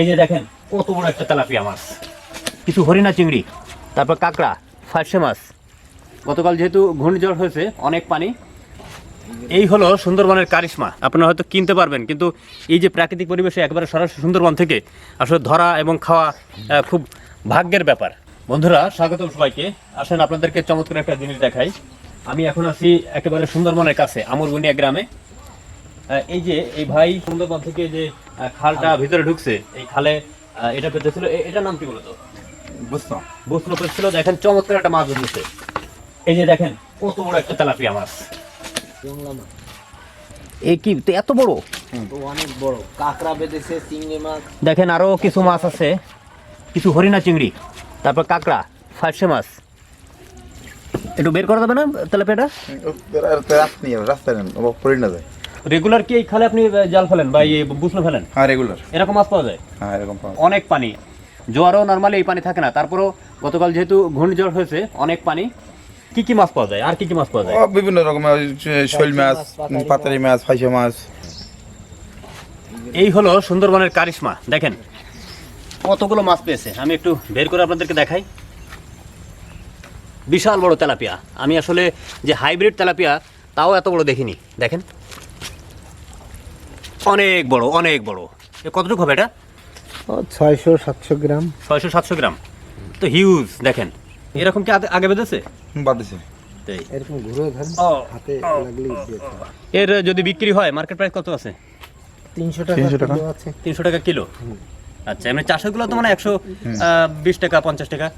এই যে দেখেন, কত বড় একটা তেলাপিয়া মাছ। কিছু হরিণা চিংড়ি, তারপর কাঁকড়া, ফার্সে মাছ। গতকাল যেহেতু ঘূর্ণিঝড় হয়েছে, অনেক পানি। এই হলো সুন্দরবনের কারিশমা। আপনারা হয়তো কিনতে পারবেন, কিন্তু এই যে প্রাকৃতিক পরিবেশে একবারে সরাসরি সুন্দরবন থেকে আসলে ধরা এবং খাওয়া খুব ভাগ্যের ব্যাপার। বন্ধুরা, স্বাগতম সবাইকে। আসেন আপনাদেরকে চমৎকার একটা জিনিস দেখাই। আমি এখন আছি একেবারে সুন্দরবনের কাছে, আমরগুনিয়া গ্রামে। এই যে এই ভাই সুন্দরবন থেকে যে খালটা ভিতরে ঢুকছে এই খালে এটা পেতেছিল এ- এটার নাম কি বলতো? বুঝতাম বুঝতে পেরেছিল দেখেন চমৎকার একটা মাছ ধরছে। এই যে দেখেন কত বড় একটা তেলাপিয়া মাছ। এই কি তো এত বড়? অনেক বড়। কাঁকড়া বেঁধেছে চিংড়ি মাছ। দেখেন আরও কিছু মাছ আছে। কিছু হরিণা চিংড়ি তারপর কাঁকড়া ফার্সে মাছ। একটু বের করা যাবে না তেলাপিয়াটা? রাস্তা নেই রাস্তা নেন না যায়। রেগুলার কি এই খালে আপনি জাল ফেলেন বা এই বুসলো ফেলেন? হ্যাঁ রেগুলার এরকম মাছ পাওয়া যায়? হ্যাঁ এরকম পাওয়া অনেক পানি। জোয়ারও নর্মালি এই পানি থাকে না। তারপরও গতকাল যেহেতু ঘূর্ণিঝড় হয়েছে অনেক পানি। কি কি মাছ পাওয়া যায়? আর কি কি মাছ পাওয়া যায়? বিভিন্ন রকমের শৈল মাছ পাতারি মাছ। ফাইসা মাছ। এই হলো সুন্দরবনের কারিশমা। দেখেন কতগুলো মাছ পেয়েছে। আমি একটু বের করে আপনাদেরকে দেখাই। বিশাল বড় তেলাপিয়া। আমি আসলে যে হাইব্রিড তেলাপিয়া তাও এত বড় দেখিনি। দেখেন। অনেক বড় অনেক বড়। এ কতটুকু হবে এটা? ছয়শো সাতশো গ্রাম। ছয়শো সাতশো গ্রাম। তো হিউজ দেখেন। এরকম কি আগে- বেঁধেছে। এরকম ঘুরে ধরেন হাতে লাগলেই ও। এর যদি বিক্রি হয় মার্কেট প্রাইস কত আছে? তিনশো টাকা আছে। তিনশো টাকা কিলো? আচ্ছা এমনি চাষেরগুলো তো মানে একশো বিশ টাকা পঞ্চাশ টাকা।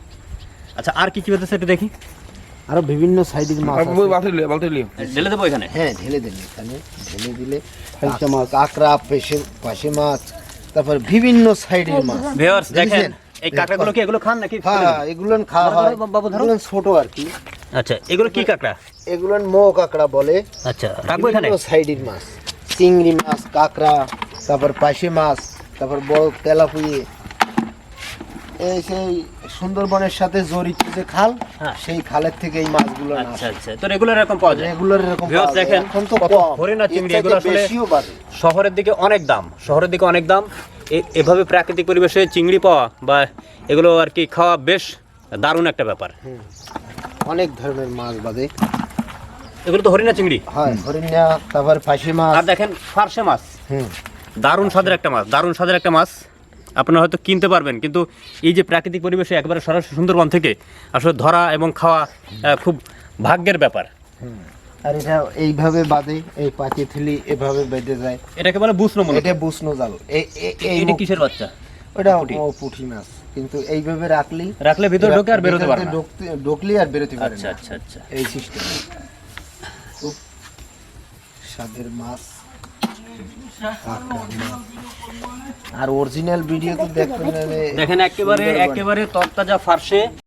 আচ্ছা আর কি কি বেঁধেছে একটু দেখি। আরও বিভিন্ন সাইজের মাছ আছে। বালতি বালতি ঢেলে দেবো এখানে? হ্যাঁ ঢেলে দিন এখানে। ঢেলে দিলে ফাইসা মাছ কাঁকড়া পেশে পাশে মাছ তারপর বিভিন্ন সাইডের মাছ। ভিউয়ার্স দেখেন? এই কাঁকড়াগুলো কি এগুলো খান নাকি হ্যাঁ এগুলো খাওয়া হয়। বাবু, ধরো। এগুলো ছোট আর কি। আচ্ছা এগুলো কি কাঁকড়া? এগুলো মো কাঁকড়া বলে। আচ্ছা রাখব এখানে? বিভিন্ন সাইডের মাছ। চিংড়ি মাছ কাঁকড়া তারপর পাশে মাছ তারপর বড় তেলাপুয়ে এই সেই সুন্দরবনের সাথে জড়িত যে খাল হ্যাঁ। সেই খালের থেকে এই মাছগুলো আচ্ছা আচ্ছা। তো রেগুলার এরকম পাওয়া যায়? রেগুলার এরকম পাওয়া যায়। এখন তো কম। হরিণ চিংড়ি, এগুলো আসলে- শহরের দিকে অনেক দাম। শহরের দিকে অনেক দাম। এভাবে প্রাকৃতিক পরিবেশে চিংড়ি পাওয়া বা এগুলো আর কি খাওয়া বেশ দারুণ একটা ব্যাপার। অনেক ধরনের মাছ বাদে। এগুলো তো হরিণা চিংড়ি? হয় হরিণা তারপর পাশে মাছ। আর দেখেন ফার্সে মাছ। হুম। দারুণ স্বাদের একটা মাছ দারুণ স্বাদের একটা মাছ। আপনারা হয়তো কিনতে পারবেন। কিন্তু এই যে প্রাকৃতিক পরিবেশে একবারে সরাসরি সুন্দরবন থেকে আসলে ধরা এবং খাওয়া খুব ভাগ্যের ব্যাপার। আর এটা এইভাবে বাদে এই পাতি থুলি এভাবে বেঁধে যায়। এটাকে বলে বুসনো মনে এটা বুসনো জাল। এই- এটা কিসের বাচ্চা? ওটা পুঁটি। মাছ। কিন্তু এইভাবে রাখলি রাখলে ভিতরে ঢোকে আর বেরোতে পারে না। ঢুকলি আর বেরোতে পারে আচ্ছা আচ্ছা আচ্ছা। এই সিস্টেম খুব স্বাদের মাছ। আর অরিজিনাল ভিডিও তো দেখেন একেবারে একেবারে তরতাজা ফার্সে।